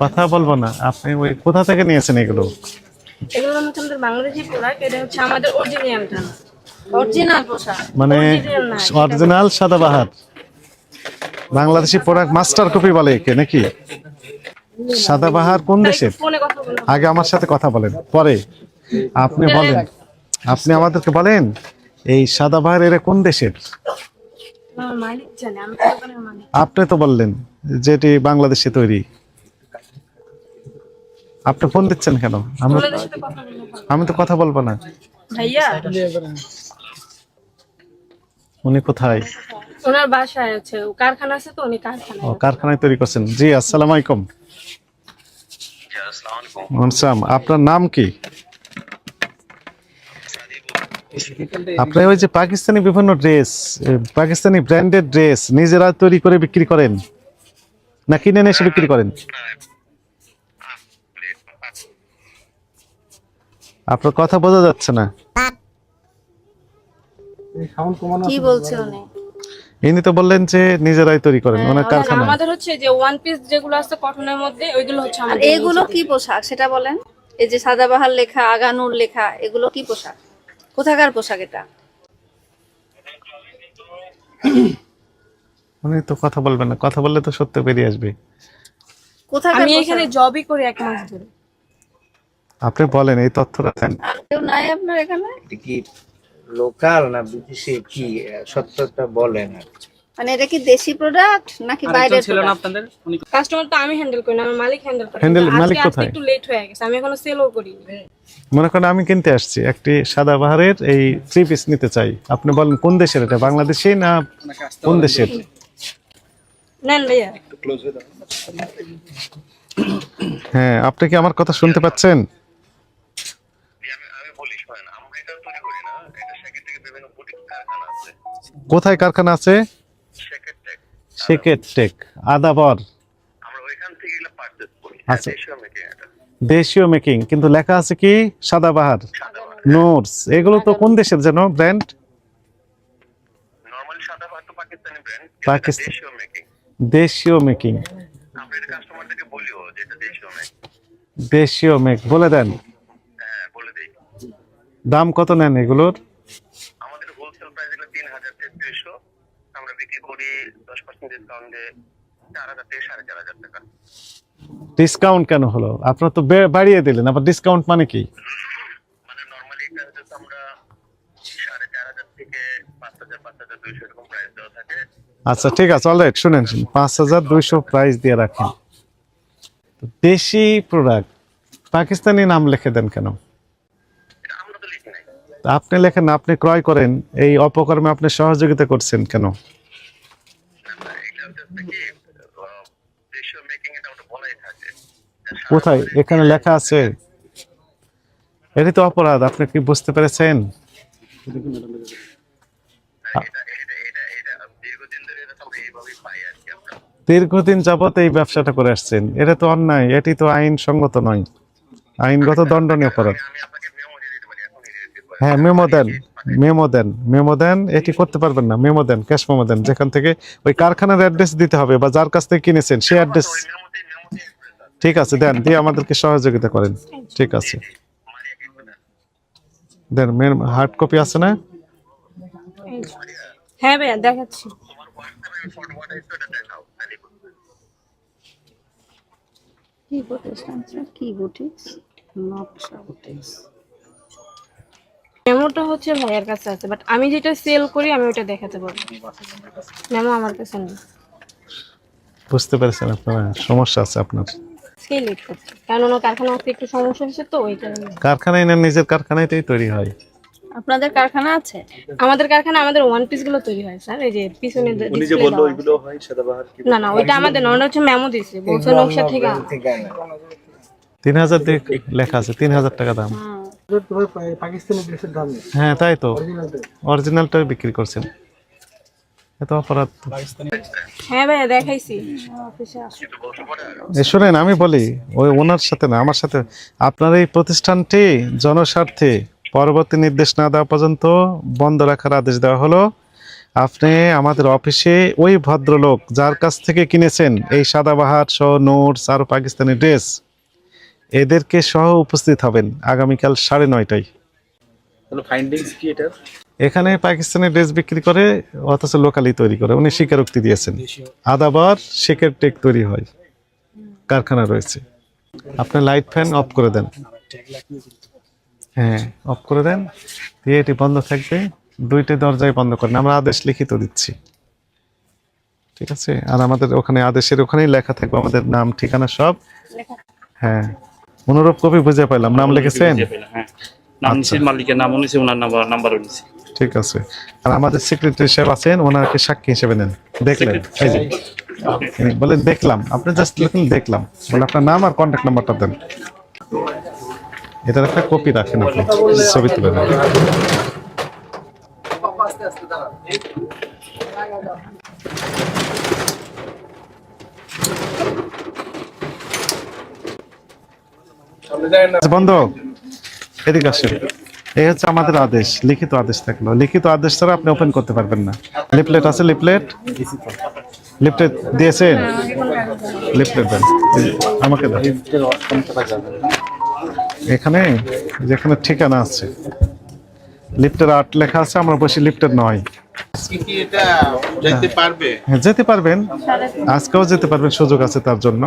কথা বলব না। আপনি ওই কোথা থেকে নিয়েছেন এগুলো? এগুলো হচ্ছে আমাদের বাংলাদেশি প্রোডাক্ট এটা হচ্ছে আমাদের অরিজিনালটা অরিজিনাল পোশাক। মানে original Sadabahar. Bangladeshi product master copy বলে একে নাকি? সাদাবাহার কোন দেশের? আগে আমার সাথে কথা বলেন পরে। আপনি বলেন। আপনি আমাদেরকে বলেন এই সাদাবাহার এরা কোন দেশের? আপনি তো বললেন যেটি বাংলাদেশে তৈরি। আপনি ফোন দিচ্ছেন কেন? আমি তো কথা বলব না। উনি কোথায়? ওনার বাসায় আছে। কারখানা আছে তো উনি কারখানায় ও কারখানায় তৈরি করছেন। জি আসসালামু আলাইকুম। আসসালাম। আপনার নাম কি? আপনি ওই যে পাকিস্তানি বিভিন্ন ড্রেস পাকিস্তানি ব্র্যান্ডেড ড্রেস নিজেরা তৈরি করে বিক্রি করেন? না কিনে এনে এসে বিক্রি করেন? আপনার কথা বোঝা যাচ্ছে না। কি বলছে উনি? ইনি তো বললেন যে নিজেরাই তৈরি করেন ওনার কারখানা। আমাদের হচ্ছে যে ওয়ান পিস যেগুলো আছে কটনের মধ্যে ওইগুলো হচ্ছে আমাদের এগুলো কি পোশাক? সেটা বলেন। এই যে সাদাবাহার লেখা আগানুর লেখা এগুলো কি পোশাক? কোথাকার পোশাক এটা? উনি তো কথা বলবেন না কথা বললে তো সত্য বেরিয়ে আসবে। কোথাকার আমি এখানে জবই করি এক মাস ধরে। আপনি বলেন এই তথ্যটা দেন। কেউ নাই আপনার এখানে? এটা কি লোকাল না বিদেশি? কি সত্যটা বলেন আর কি। মানে এটা কি দেশি প্রোডাক্ট নাকি বাইরের product? কাস্টমার তো আমি হ্যান্ডেল করি না আমার মালিক হ্যান্ডেল করে। আজকে মালিক কোথায়? একটু লেট হয়ে গেছে আমি এখনও সেলও করিনি। মনে করেন আমি কিনতে আসছি একটি সাদা বাহারের এই থ্রি পিস নিতে চাই। আপনি বলেন কোন দেশের এটা? বাংলাদেশি না কোন দেশের? হ্যাঁ আপনি কি আমার কথা শুনতে পাচ্ছেন? কোথায় কারখানা আছে? টেক। আদাবর। আচ্ছা। দেশীয় মেকিং কিন্তু লেখা আছে কি? সাদাবাহার নোটস। এগুলো তো কোন দেশের যেন ব্র্যান্ড পাকিস্তানি। দেশীয় মেকিং দেশীয় মেকিং বলে দেন। হ্যাঁ দাম কত নেন এগুলোর? আমাদের হোলসেল প্রাইস হলো তিন হাজার তেত্রিশশো। আমরা বিক্রি করি দশ পার্সেন্ট ডিসকাউন্টে চার হাজার থেকে সাড়ে চার হাজার টাকা। ডিসকাউন্ট কেন হলো? আপনার তো বাড়িয়ে দিলেন আবার ডিসকাউন্ট মানে কি? মানে আচ্ছা ঠিক আছে অলরাইট শুনেন শুনেন। পাঁচ হাজার দুইশো প্রাইস দিয়ে রাখেন। দেশি প্রোডাক্ট পাকিস্তানি নাম লিখে দেন কেন? আপনি লেখেন আপনি ক্রয় করেন এই অপকর্মে আপনি সহযোগিতা করছেন কেন? কোথায়? এখানে লেখা আছে? এটি তো অপরাধ আপনি কি বুঝতে পেরেছেন? দীর্ঘদিন যাবত এই ব্যবসাটা করে আসছেন। এটা তো অন্যায় এটি তো আইনসঙ্গত নয়। আইনগত দণ্ডনীয় অপরাধ আমি আপনাকে মেমো দিয়ে দিতে পারি এখনই দিয়ে দিতে পারি হ্যাঁ মেমো দেন মেমো দেন মেমো দেন এটি করতে পারবেন না মেমো দেন ক্যাশ মেমো দেন যেখান থেকে ওই কারখানার অ্যাড্রেস দিতে হবে বা যার কাছ থেকে কিনেছেন সেই অ্যাড্রেস ঠিক আছে দেন দিয়ে আমাদেরকে সহযোগিতা করেন ঠিক আছে। কি দেন মেন হার্ড কপি আছে না? হ্যাঁ ভাইয়া দেখাচ্ছি। তোমার হোয়াটসঅ্যাপে ফটো পাঠাই তো এটা মেমোটা হচ্ছে ভাইয়ার কাছে আছে বাট আমি যেটা সেল করি আমি ওটা দেখাতে পারব। মেমো আমার কাছে নেই। বুঝতে পেরেছেন আপনারা সমস্যা আছে আপনার। সেই লেট করছে। কারণ ওনার কারখানা আসতে একটু সমস্যা হচ্ছে তো ওই কারণে। কারখানায় না নিজের কারখানাতেই তৈরি হয়? আপনাদের কারখানা আছে? আমাদের কারখানা আমাদের ওয়ান পিসগুলো তৈরি হয় স্যার এই যে পিছনে display দেওয়া আছে। না না ওইটা আমাদের না ওটা হচ্ছে মেমো দিছে বলছে নকশা থেকে আনো। ঠিকানা তিন হাজার দিয়ে লেখা আছে তিন হাজার টাকা দাম। পাকিস্তানি ড্রেসের দাম নেই হ্যাঁ তাই তো। অরিজিনালটা বিক্রি করছেন। এত অপরাধ। হ্যাঁ দেখাইছি। শুনেন আমি বলি ওই ওনার সাথে না আমার সাথে আপনার এই প্রতিষ্ঠানটি জনস্বার্থে পরবর্তী নির্দেশ না দেওয়া পর্যন্ত বন্ধ রাখার আদেশ দেওয়া হলো। আপনি আমাদের অফিসে ওই ভদ্রলোক যার কাছ থেকে কিনেছেন এই সাদাবাহার সহ নোটস আর পাকিস্তানি ড্রেস এদেরকে সহ উপস্থিত হবেন আগামীকাল সাড়ে নয়টায়। তাহলে ফাইন্ডিংস কি এটার? এখানে পাকিস্তানের ড্রেস বিক্রি করে অথচ লোকালি তৈরি করে। উনি স্বীকারোক্তি দিয়েছেন। আদাবার শেকের টেক তৈরি হয়। কারখানা রয়েছে। আপনি লাইট ফ্যান অফ করে দেন। হ্যাঁ অফ করে দেন। দিয়ে এটি বন্ধ থাকবে। দুইটা দরজায় বন্ধ করেন। আমরা আদেশ লিখিত দিচ্ছি। ঠিক আছে? আর আমাদের ওখানে আদেশের ওখানেই লেখা থাকবে। আমাদের নাম ঠিকানা সব। হ্যাঁ। অনুরূপ কপি বুঝে পাইলাম নাম লিখেছেন হ্যাঁ। নাম আচ্ছা। নিছি মালিকের নামও নিছি ওনার নাম্বার নাম্বারও নিছি ঠিক আছে। আর আমাদের সেক্রেটারি সাহেব আছেন ওনাকে সাক্ষী হিসেবে নেন। দেখলেন এই যে। উনি দেখলাম আপনি জাস্ট লিখুন দেখলাম। বলে আপনার নাম আর কন্ট্যাক্ট নাম্বারটা দেন। এটার একটা কপি রাখেন আপনি ছবি তুলে নেন। বন্ধ এদিকে আসেন। এই হচ্ছে আমাদের আদেশ লিখিত আদেশ থাকল। লিখিত আদেশ ছাড়া আপনি ওপেন করতে পারবেন না। লিফলেট আছে লিফলেট? লিফলেট দিয়েছেন? লিফলেট দেন। আমাকে দেন। এখানে যেখানে ঠিকানা আছে। লিফটের আট লেখা আছে আমরা বসি লিফটের নয়। হ্যাঁ যেতে পারবেন। আজকেও যেতে পারবেন সুযোগ আছে তার জন্য।